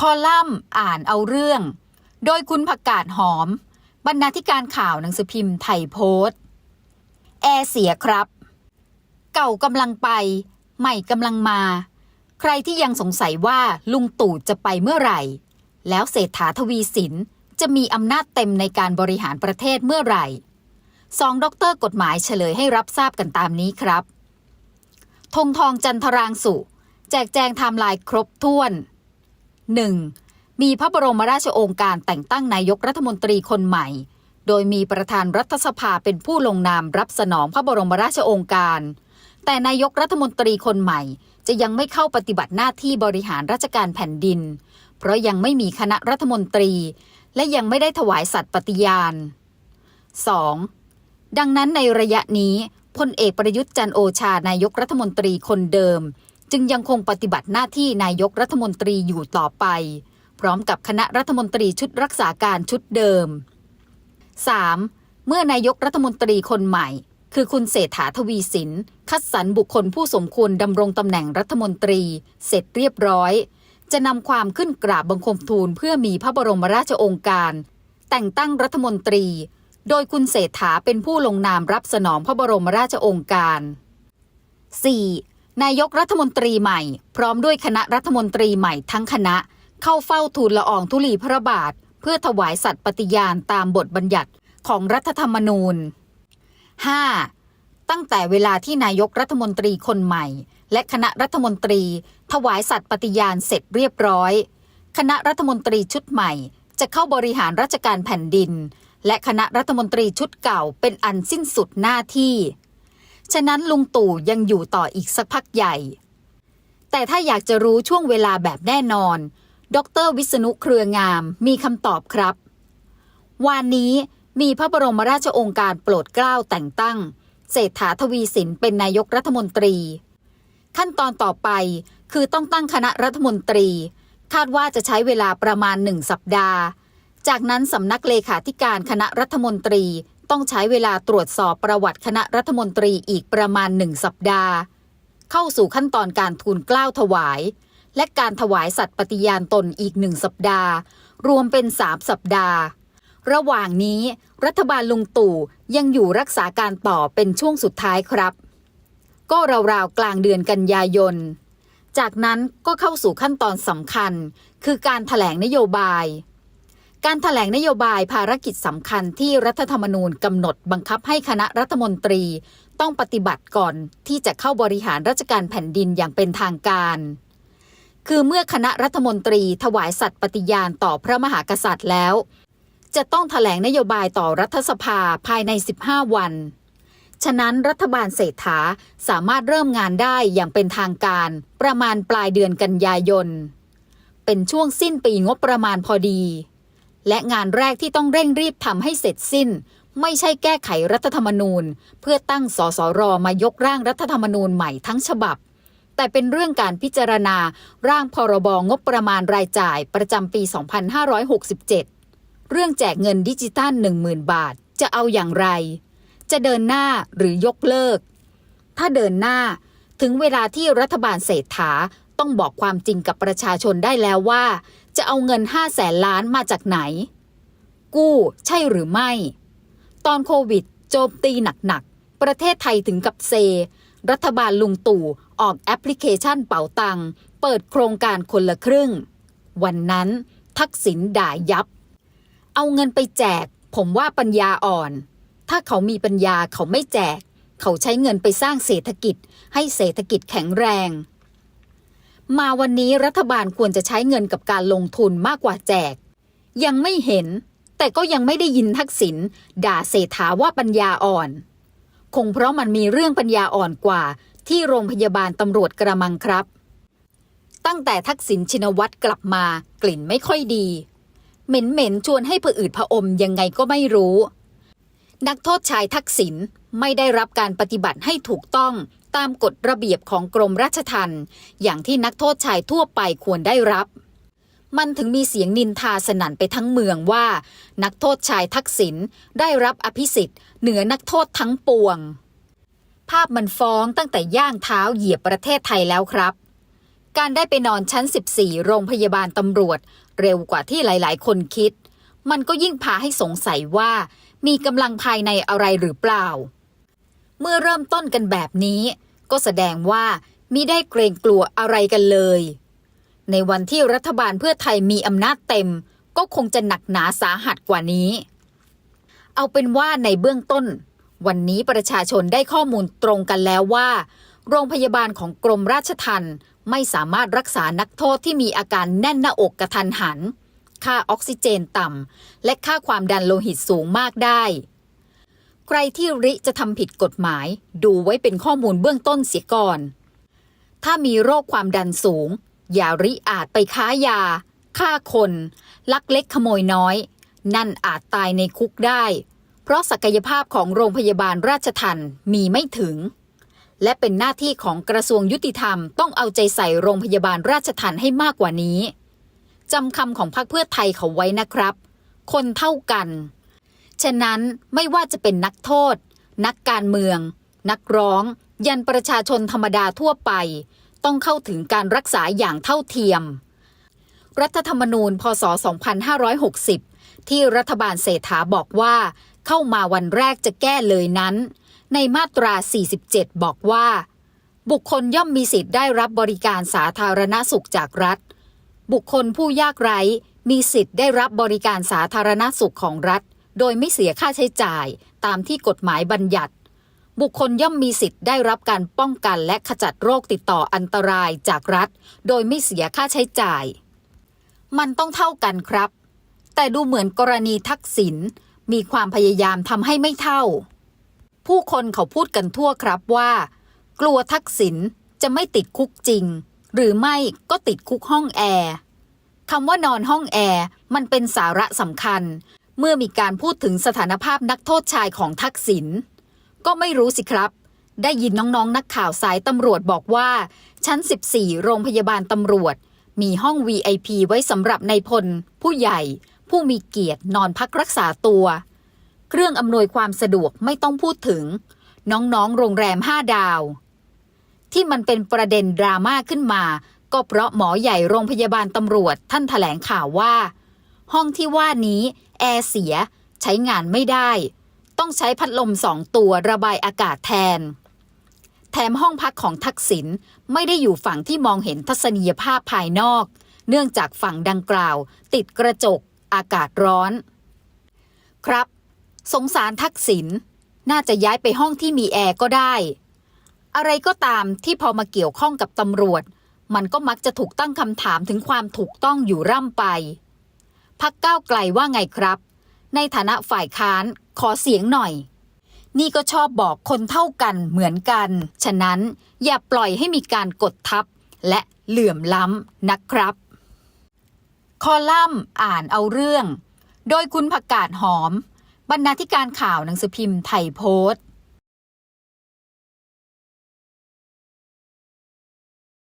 คอลัมน์อ่านเอาเรื่อง โดยคุณผักกาดหอม บรรณาธิการข่าวหนังสือพิมพ์ไทยโพสต์แอร์เสียครับ เก่ากำลังไป ใหม่กำลังมา ใครที่ยังสงสัยว่าลุงตู่จะไปเมื่อไหร่ แล้วเศรษฐาทวีสินจะมีอำนาจเต็มในการบริหารประเทศเมื่อไหร่สองด็อกเตอร์กฎหมายเฉลยให้รับทราบกันตามนี้ครับธงทองจันทรางสุ แจกแจงไทม์ไลน์ครบถ้วน 1. มีพระบรมราชโองการแต่งตั้งนายกรัฐมนตรีคนใหม่ โดยมีประธานรัฐสภาเป็นผู้ลงนามรับสนองพระบรมราชโองการ แต่นายกรัฐมนตรีคนใหม่จะยังไม่เข้าปฏิบัติหน้าที่บริหารราชการแผ่นดิน เพราะยังไม่มีคณะรัฐมนตรี และยังไม่ได้ถวายสัตย์ปฏิญาณ 2. ดังนั้นในระยะนี้พลเอกประยุทธ์จันโอชานายกรัฐมนตรีคนเดิม จึงยังคงปฏิบัติหน้าที่นายกรัฐมนตรีอยู่ต่อไป พร้อมกับคณะรัฐมนตรีชุดรักษาการชุดเดิม 3. เมื่อนายกรัฐมนตรีคนใหม่ คือคุณเศรษฐาทวีสิน คัดสรรบุคคลผู้สมควรดำรงตำแหน่งรัฐมนตรี เสร็จเรียบร้อย จะนำความขึ้นกราบบังคมทูลเพื่อมีพระบรมราชโองการ แต่งตั้งรัฐมนตรี โดยคุณเศรษฐาเป็นผู้ลงนามรับสนองพระบรมราชโองการ 4. นายกรัฐมนตรีใหม่ พร้อมด้วยคณะรัฐมนตรีใหม่ทั้งคณะ เข้าเฝ้าทูลละอองธุลีพระบาท เพื่อถวายสัตย์ปฏิญาณตามบทบัญญัติของรัฐธรรมนูญ 5. ตั้งแต่เวลาที่นายกรัฐมนตรีคนใหม่ และคณะรัฐมนตรี ถวายสัตย์ปฏิญาณเสร็จเรียบร้อย คณะรัฐมนตรีชุดใหม่ จะเข้าบริหารราชการแผ่นดิน และคณะรัฐมนตรีชุดเก่าเป็นอันสิ้นสุดหน้าที่ ฉะนั้นลุงตู่ยังอยู่ต่ออีกสักพักใหญ่ แต่ถ้าอยากจะรู้ช่วงเวลาแบบแน่นอน ดรวิษณุเครืองามมีคำตอบครับ วานนี้มีพระบรมราชองค์การโปรดเกล้าแต่งตั้ง เศรษฐาทวีสินเป็นนายกรัฐมนตรี ขั้นตอนต่อไปคือต้องตั้งคณะรัฐมนตรี คาดว่าจะใช้เวลาประมาณหนึ่งสัปดาห์ จากนั้นสำนักเลขาธิการคณะรัฐมนตรี ต้องใช้เวลาตรวจสอบประวัติคณะรัฐมนตรีอีกประมาณหนึ่งสัปดาห์ เข้าสู่ขั้นตอนการทูลเกล้าถวาย และการถวายสัตย์ปฏิญาณตนอีกหนึ่งสัปดาห์ รวมเป็นสามสัปดาห์ ระหว่างนี้รัฐบาลลุงตู่ยังอยู่รักษาการต่อเป็นช่วงสุดท้ายครับ ก็ราวๆกลางเดือนกันยายน จากนั้นก็เข้าสู่ขั้นตอนสำคัญ คือการถแถลงนโยบาย การถแถลงนโยบายภารกิจสำคัญที่รัฐธรรมนูญกำหนดบังคับให้คณะรัฐมนตรี ต้องปฏิบัติก่อนที่จะเข้าบริหารราชการแผ่นดินอย่างเป็นทางการ คือเมื่อคณะรัฐมนตรีถวายสัตย์ปฏิญาณต่อพระมหากษัตริย์แล้ว จะต้องถแถลงนโยบายต่อรัฐสภาภายใน 15 วัน ฉะนั้นรัฐบาลเศรษฐาสามารถเริ่มงานได้อย่างเป็นทางการ ประมาณปลายเดือนกันยายน เป็นช่วงสิ้นปีงบประมาณพอดี และงานแรกที่ต้องเร่งรีบทำให้เสร็จสิ้น ไม่ใช่แก้ไขรัฐธรรมนูญ เพื่อตั้งสสรมายกร่างรัฐธรรมนูญใหม่ทั้งฉบับ แต่เป็นเรื่องการพิจารณาร่างพรบงบประมาณรายจ่ายประจำปี 2567 เรื่องแจกเงินดิจิตอล10,000 บาทจะเอาอย่างไร จะเดินหน้าหรือยกเลิก ถ้าเดินหน้าถึงเวลาที่รัฐบาลเศรษฐา ต้องบอกความจริงกับประชาชนได้แล้วว่า จะเอาเงิน5แสนล้านมาจากไหน กู้ใช่หรือไม่ ตอนโควิด โจมตีหนักๆ ประเทศไทยถึงกับเซ รัฐบาลลุงตู่ออกแอปพลิเคชันเป๋าตัง เปิดโครงการคนละครึ่ง วันนั้นทักษิณด่ายับ เอาเงินไปแจก ผมว่าปัญญาอ่อน ถ้าเขามีปัญญาเขาไม่แจก เขาใช้เงินไปสร้างเศรษฐกิจให้เศรษฐกิจแข็งแรง มาวันนี้รัฐบาลควรจะใช้เงินกับการลงทุนมากกว่าแจก ยังไม่เห็น แต่ก็ยังไม่ได้ยินทักษิณด่าเศรษฐาว่าปัญญาอ่อน คงเพราะมันมีเรื่องปัญญาอ่อนกว่า ที่โรงพยาบาลตำรวจกระมังครับ ตั้งแต่ทักษิณชินวัตรกลับมากลิ่นไม่ค่อยดี เหม็นเหม็นๆชวนให้ผะอืดผะอมยังไงก็ไม่รู้ นักโทษชายทักษิณไม่ได้รับการปฏิบัติให้ถูกต้อง ตามกฎระเบียบของกรมราชทัณฑ์อย่างที่นักโทษชายทั่วไปควรได้รับ มันถึงมีเสียงนินทาสนั่นไปทั้งเมืองว่า นักโทษชายทักษิณได้รับอภิสิทธิ์เหนือนักโทษทั้งปวง ภาพมันฟ้องตั้งแต่ย่างเท้าเหยียบประเทศไทยแล้วครับ การได้ไปนอนชั้น 14 โรงพยาบาลตำรวจ เร็วกว่าที่หลาย ๆ คนคิด มันก็ยิ่งพาให้สงสัยว่า มีกำลังภายในอะไรหรือเปล่าเมื่อเริ่มต้นกันแบบนี้ ก็แสดงว่ามิได้เกรงกลัวอะไรกันเลย ในวันที่รัฐบาลเพื่อไทยมีอำนาจเต็ม ก็คงจะหนักหนาสาหัสกว่านี้ เอาเป็นว่าในเบื้องต้น วันนี้ประชาชนได้ข้อมูลตรงกันแล้วว่า โรงพยาบาลของกรมราชทัณฑ์ไม่สามารถรักษานักโทษที่มีอาการแน่นหน้าอกกระทันหัน ค่าออกซิเจนต่ำ และค่าความดันโลหิตสูงมากได้ ใครที่ริจะทำผิดกฎหมาย ดูไว้เป็นข้อมูลเบื้องต้นเสียก่อน ถ้ามีโรคความดันสูง อย่าริอาจไปค้ายา ฆ่าคน ลักเล็กขโมยน้อย นั่นอาจตายในคุกได้ เพราะศักยภาพของโรงพยาบาลราชทันมีไม่ถึง และเป็นหน้าที่ของกระทรวงยุติธรรมต้องเอาใจใส่โรงพยาบาลราชทันให้มากกว่านี้จำคำของพรรคเพื่อไทยเขาไว้นะครับ คนเท่ากัน ฉะนั้นไม่ว่าจะเป็นนักโทษ นักการเมือง นักร้อง ยันประชาชนธรรมดาทั่วไป ต้องเข้าถึงการรักษาอย่างเท่าเทียม รัฐธรรมนูญพศ 2560 ที่รัฐบาลเศรษฐาบอกว่า เข้ามาวันแรกจะแก้เลยนั้น ในมาตรา 47 บอกว่า บุคคลย่อมมีสิทธิ์ได้รับบริการสาธารณสุขจากรัฐ บุคคลผู้ยากไร้มีสิทธิ์ได้รับบริการสาธารณสุขของรัฐ โดยไม่เสียค่าใช้จ่ายตามที่กฎหมายบัญญัติ บุคคลย่อมมีสิทธิ์ได้รับการป้องกันและขจัดโรคติดต่ออันตรายจากรัฐ โดยไม่เสียค่าใช้จ่าย มันต้องเท่ากันครับ แต่ดูเหมือนกรณีทักษิณมีความพยายามทำให้ไม่เท่า ผู้คนเขาพูดกันทั่วครับว่า กลัวทักษิณจะไม่ติดคุกจริง หรือไม่ก็ติดคุกห้องแอร์คำว่านอนห้องแอร์มันเป็นสาระสำคัญ เมื่อมีการพูดถึงสถานภาพนักโทษชายของทักษิณก็ไม่รู้สิครับ ได้ยินน้องๆ นักข่าวสายตำรวจบอกว่า ชั้น 14 โรงพยาบาลตำรวจ มีห้อง VIP ไว้สำหรับในายพล ผู้ใหญ่ ผู้มีเกียรตินอนพักรักษาตัว เครื่องอำนวยความสะดวกไม่ต้องพูดถึง น้องๆ โรงแรม5ดาว ที่มันเป็นประเด็นดราม่าขึ้นมา ก็เพราะหมอใหญ่โรงพยาบาลตำรวจท่านถแถลงข่าวว่า ห้องที่ว่านี้ แอร์เสียใช้งานไม่ได้ ต้องใช้พัดลมสองตัวระบายอากาศแทน แถมห้องพักของทักษิณไม่ได้อยู่ฝั่งที่มองเห็นทัศนียภาพภายนอก เนื่องจากฝั่งดังกล่าว ติดกระจก อากาศร้อน ครับ สงสารทักษิณน่าจะย้ายไปห้องที่มีแอร์ก็ได้ อะไรก็ตามที่พอมาเกี่ยวข้องกับตำรวจ มันก็มักจะถูกตั้งคำถามถึงความถูกต้องอยู่ร่ำไป พักก้าวไกลว่าไงครับ ในฐานะฝ่ายค้านขอเสียงหน่อย นี่ก็ชอบบอกคนเท่ากันเหมือนกัน ฉะนั้นอย่าปล่อยให้มีการกดทับ และเหลื่อมล้ำนะครับ คอลัมน์อ่านเอาเรื่อง โดยคุณผักกาดหอม บรรณาธิการข่าวหนังสือพิมพ์ไทยโพสต์